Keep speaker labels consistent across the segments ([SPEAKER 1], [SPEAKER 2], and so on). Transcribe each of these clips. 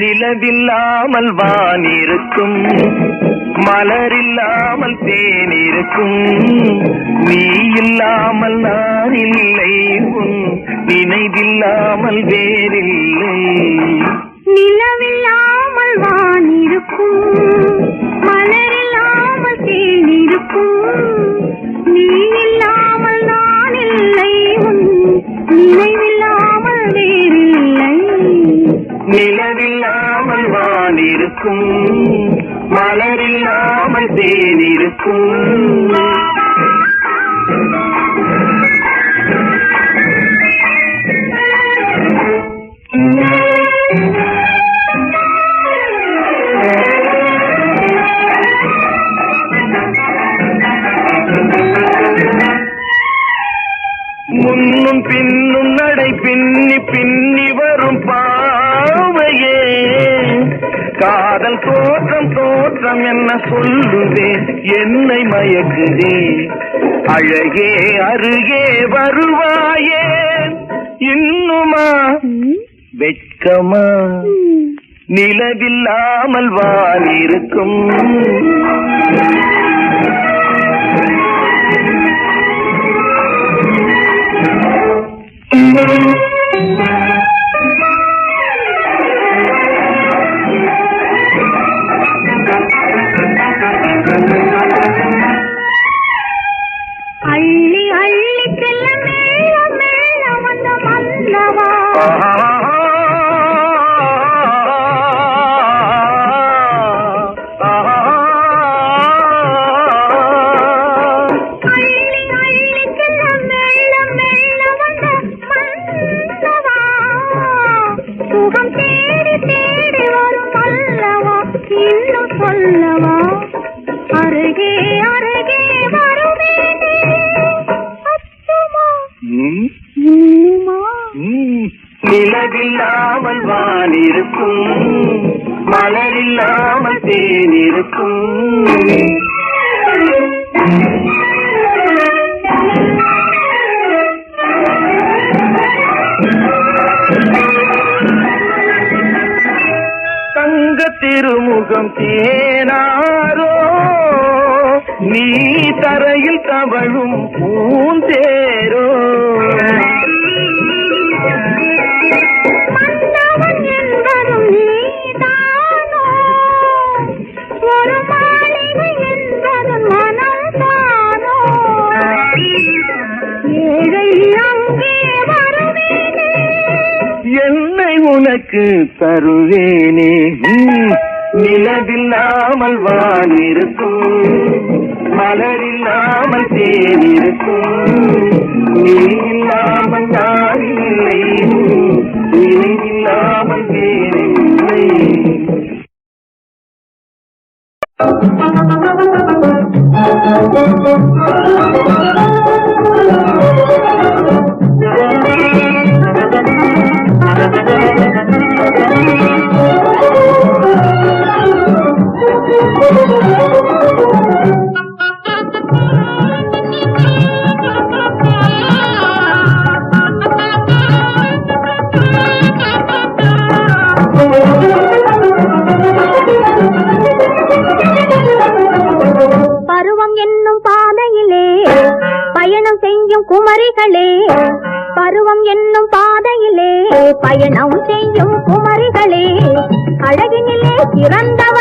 [SPEAKER 1] நிலவில்லாமல் வான் இருக்கும் மலரில்லாமல் தேன் இருக்கும் நீ இல்லாமல் நான் இல்லை. உன் நினைவில்லாமல் வேறில்லை.
[SPEAKER 2] நிலவில் இருக்கும். மலரில்லாமல் தேன் இருக்கும்
[SPEAKER 1] முன்னும் பின்னும் நடை பின்னி பின்னி காதல் தோற்றம் தோற்றம் என்ன சொல்லுதே? என்னை மயக்குதே. அழகே அருகே வருவாயே. இன்னுமா? வெட்கமா? நிலவில்லாமல் வான் இருக்கும் you நிலவில்லாமல் வான் இருக்கும் மலரில்லாமல் தேன் இருக்கும் தங்க திருமுகம் தேனாரோ
[SPEAKER 2] அங்கே வருவேனே.
[SPEAKER 1] என்னை உனக்கு தருவேனே. நிலவில்லாமல் வான் இருக்கும் மலரில்லாமல் தேன் நீ இல்லாமல் நான்
[SPEAKER 2] அழகினிலே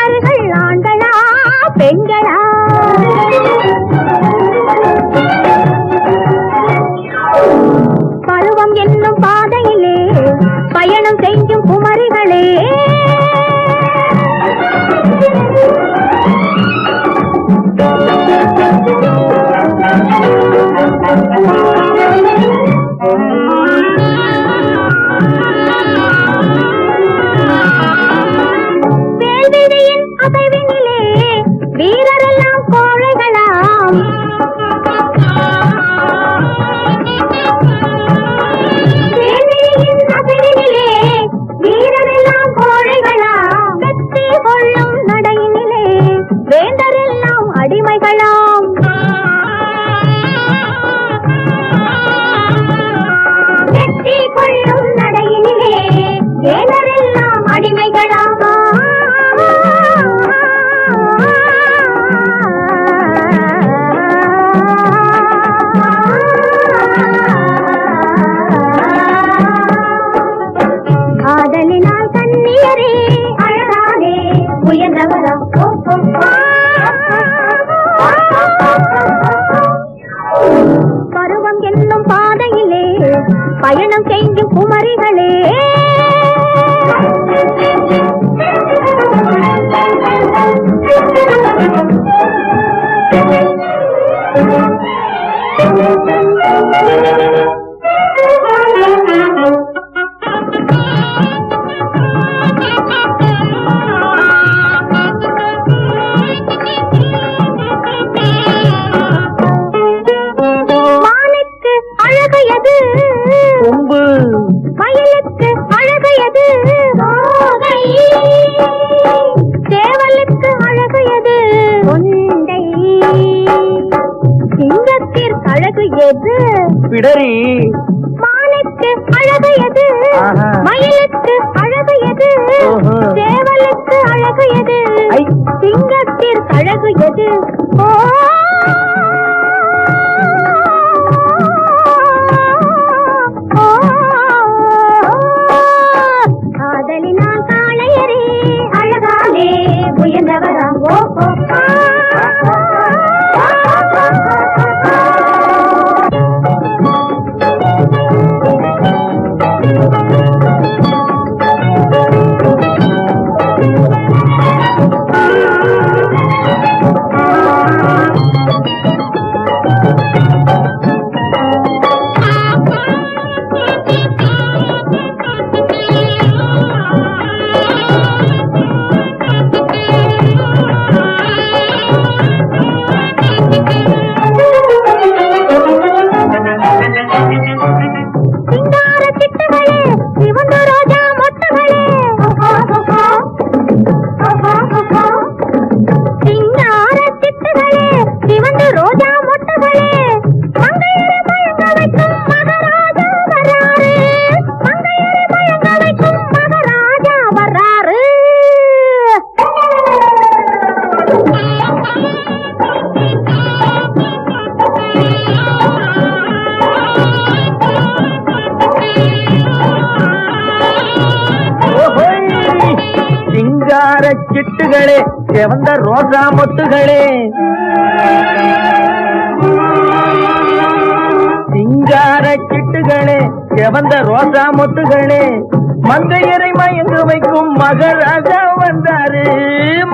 [SPEAKER 2] பயணம் செய்யும் குமரிகளே.
[SPEAKER 3] பிடரி
[SPEAKER 2] மானுக்கு அழகு எது. மயிலுக்கு அழகு எது. சேவலுக்கு அழகு எது சிட்டுகளே செவந்த
[SPEAKER 3] ரோசா மொட்டுகளே. சிங்கார சிட்டுகளே செவந்த ரோசா மொட்டுகளே. மங்கையரை மயங்க வைக்கும் மகராஜா வந்தாரு.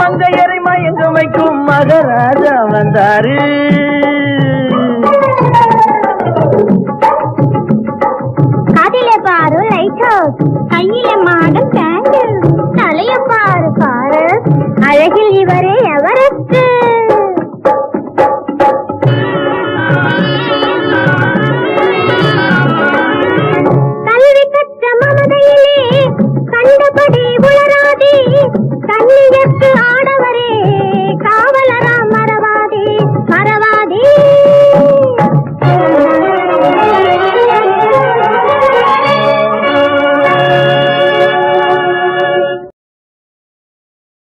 [SPEAKER 3] மங்கையரை மயங்க வைக்கும் மகராஜா வந்தாரு.
[SPEAKER 2] காதிலே பாரு லைட் ஹவுஸ் கையில மாடல்